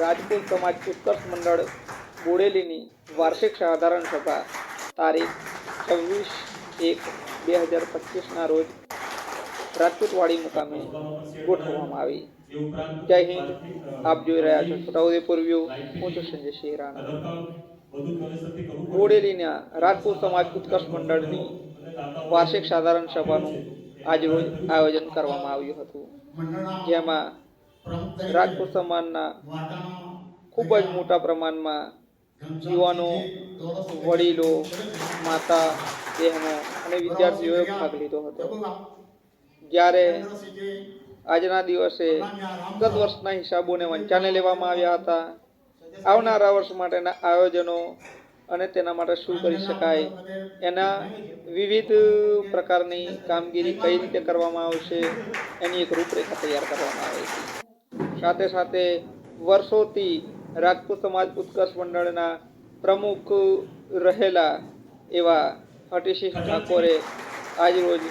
રાજપૂત સમાજ ઉત્કર્ષ મંડળ બોડેલીની વાર્ષિક સાધારણ સભા તારીખ છવ્વીસ એક બે હજાર પચીસના રોજ રાજપૂતવાડી મુકામે ગોઠવવામાં આવી. જય હિન્દ, આપ જોઈ રહ્યા છો છોટાઉદેપુર વ્યૂ. હું છું સંજય સિંહ રાણા. બોડેલીના રાજપૂત સમાજ ઉત્કર્ષ મંડળની વાર્ષિક સાધારણ સભાનું આજરોજ આયોજન કરવામાં આવ્યું હતું. જેમાં રાજપૂત સમાજના ખૂબ જ મોટા પ્રમાણમાં યુવાનો, વડીલો, માતા, બહેનો અને વિદ્યાર્થીઓએ ભાગ લીધો હતો. જ્યારે આજના દિવસે ગત વર્ષના હિસાબોને વંચાને લેવામાં આવ્યા હતા, આવનારા વર્ષ માટેના આયોજનો અને તેના માટે શું કરી શકાય, એના વિવિધ પ્રકારની કામગીરી કઈ રીતે કરવામાં આવશે, એની એક રૂપરેખા તૈયાર કરવામાં આવે છે. સાથે સાથે વર્ષોથી રાજપૂત સમાજ ઉત્કર્ષ મંડળના પ્રમુખ રહેલા એવા હટીસિંહ ઠાકોરે આજરોજ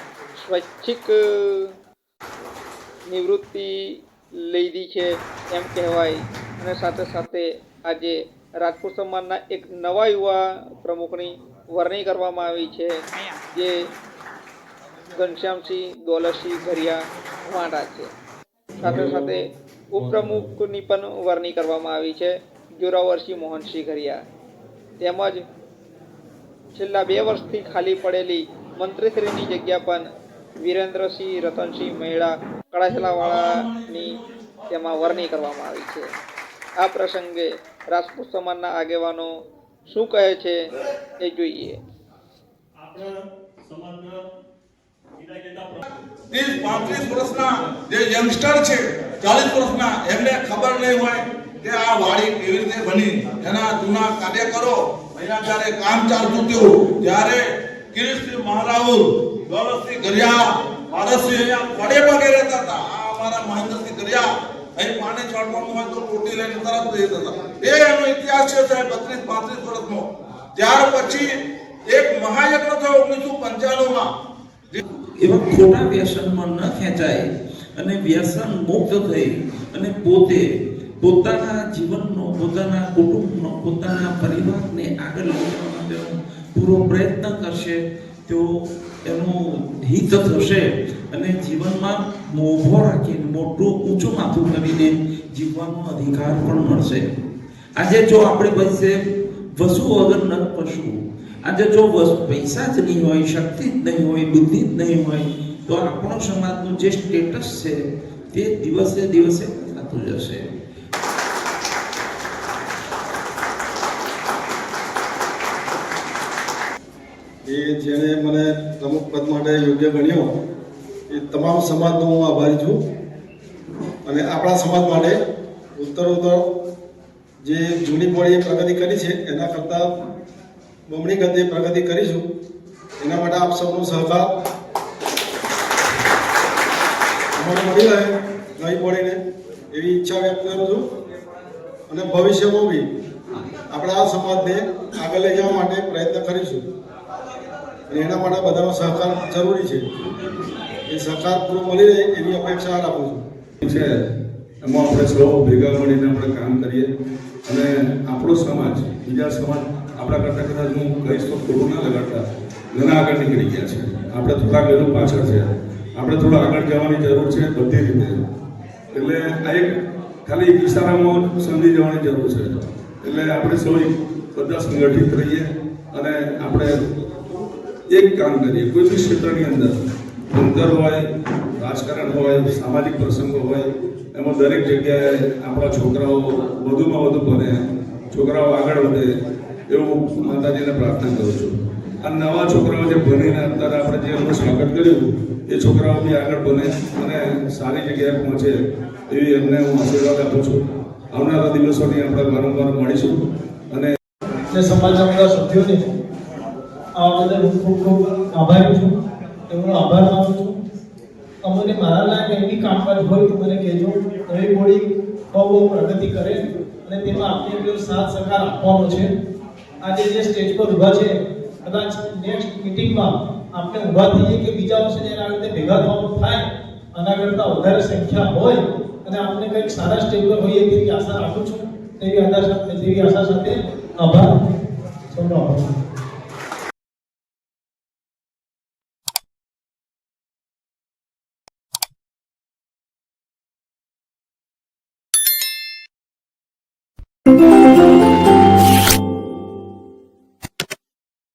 સ્વૈચ્છિક નિવૃત્તિ લીધી છે એમ કહેવાય. અને સાથે સાથે આજે રાજપૂત સમાજના એક નવા યુવા પ્રમુખની વરણી કરવામાં આવી છે, જે ઘનશ્યામસિંહ દોલતસિંહ ઘરિયા વાંડા છે. સાથે સાથે ઉપપ્રમુખની પણ વરણી કરવામાં આવી છે જોરાવરસિંહ મોહનસિંહ ઘરિયા. તેમજ છેલ્લા બે વર્ષથી ખાલી પડેલી મંત્રીશ્રીની જગ્યા પણ વિરેન્દ્રસિંહ રતનસિંહ મહેડા કળાશલાવાળાની તેમાં વરણી કરવામાં આવી છે. આ પ્રસંગે રાજપૂત સમાજના આગેવાનો શું કહે છે એ જોઈએ. વર્ષના જે યંગસ્ટર છે ચાલીસ વર્ષના, એમને ખબર નહીં હોય કે આ વાડી કેવી રીતે બની. એના જૂના કાર્યકરો અહીંયા જ્યારે કામ ચાલતું હતું, ત્યારે કિરીટસિંહ મહારાઉલ, ગૌરવસિંહ ગરિયા ભારતસિંહ અહીંયા પડે પગે રહેતા હતા. આ અમારા મહેન્દ્રસિંહ ગરિયા અહીં પાણી છોડવાનું હોય તો ટોટી લઈને તરત જઈ જતા એ એનો ઇતિહાસ છે સાહેબ, બત્રીસ, પાંત્રીસ વર્ષનો. ત્યાર પછી એક મહાયજ્ઞ થયો ઓગણીસો પંચાણુંમાં. એવા ખોટા વ્યસનમાં ન ખેંચાય. અને વ્યસન મુક્ત થઈ અને પોતે પોતાના જીવનનો, પોતાના કુટુંબનો, પોતાના પરિવારને આગળ લઈ જવા માટેનો પૂરો પ્રયત્ન કરશે, તો એનું હિત થશે અને જીવનમાં મોભો રાખીને મોટું ઊંચું માથું કરીને જીવવાનો અધિકાર પણ મળશે. આજે જો આપણી પાસે વસુ વગર ન પશુ, આજે જો પૈસા જ નહીં હોય, શક્તિ જ નહીં હોય, બુદ્ધિ જ નહીં હોય તો આપણો સમાજનું જે સ્ટેટસ છે, તે દિવસે દિવસે થતું જશે. એ જેણે મને પ્રમુખ પદ માટે યોગ્ય ગણ્યો, એ તમામ સમાજનો હું આભારી છું. અને આપણા સમાજ માટે ઉત્તરોત્તર જે જૂની પોળીએ પ્રગતિ કરી છે, એના કરતાં બમણી ગતિએ પ્રગતિ કરીશું. એના માટે આપ સૌનો સહકાર અમને મળી રહે, નહીં પડીને એવી ઈચ્છા વ્યક્ત કરું છું. અને ભવિષ્યમાં બી આપણે આ સમાજને આગળ લઈ જવા માટે પ્રયત્ન કરીશું. અને એના માટે બધાનો સહકાર જરૂરી છે. એ સહકાર પૂરો મળી રહે એવી અપેક્ષા રાખું છું. છે. એમાં આપણે સૌ ભેગા મળીને આપણે કામ કરીએ. અને આપણો સમાજ, બીજા સમાજ આપણા કરતાં કદાચ હું કહીશ તો ખોટું ના લગાડતા, ઘણા આગળ નીકળી ગયા છે. આપણે થોડાક એનું પાછળ છે. આપણે થોડા આગળ જવાની જરૂર છે બધી રીતે. એટલે આ એક ખાલી એક ઇશારામાં સમજી જવાની જરૂર છે. એટલે આપણે સૌ બધા સંગઠિત રહીએ અને આપણે એક કામ કરીએ. કોઈ બી ક્ષેત્રની અંદર અંતર હોય, રાજકારણ હોય, સામાજિક પ્રસંગો હોય, એમાં દરેક જગ્યાએ આપણા છોકરાઓ વધુમાં વધુ ભણે, છોકરાઓ આગળ વધે, એવું માતાજીને પ્રાર્થના કરું છું. આ નવા છોકરાઓ જે ભણીને અત્યારે આપણે જે એમનું સ્વાગત કર્યું, એ છોકરાઓ બી આગળ બને અને સારી જગ્યાએ પહોંચે એવી એમને હું આશીર્વાદ આપું છું. આવનારા દિવસોની આપણે વારંવાર મળીશું અને જે સમાજના બધા સભ્યોને આ બદલ હું ખૂબ ખૂબ આભારી છું. એમનો આભાર માનું છું. અમને મારા લાયક એવી કામકાજ હોય તો મને કહેજો. નવી બોડી બહુ બહુ પ્રગતિ કરે અને તેમાં આપને સાથ સહકાર આપવાનો છે. આજે જે સ્ટેજ પર ઊભા છે કદાચ નેક્સ્ટ મીટિંગમાં આપણે ઊભા થઈએ કે બીજા વર્ષે જ્યારે આ રીતે ભેગા થવાનું થાય, આના કરતાં વધારે સંખ્યા હોય અને આપણે કંઈક સારા સ્ટેજ પર હોઈએ તેવી આશા રાખું છું. તેવી આશા સાથે તેવી આશા સાથે આભાર. સૌનો આભાર.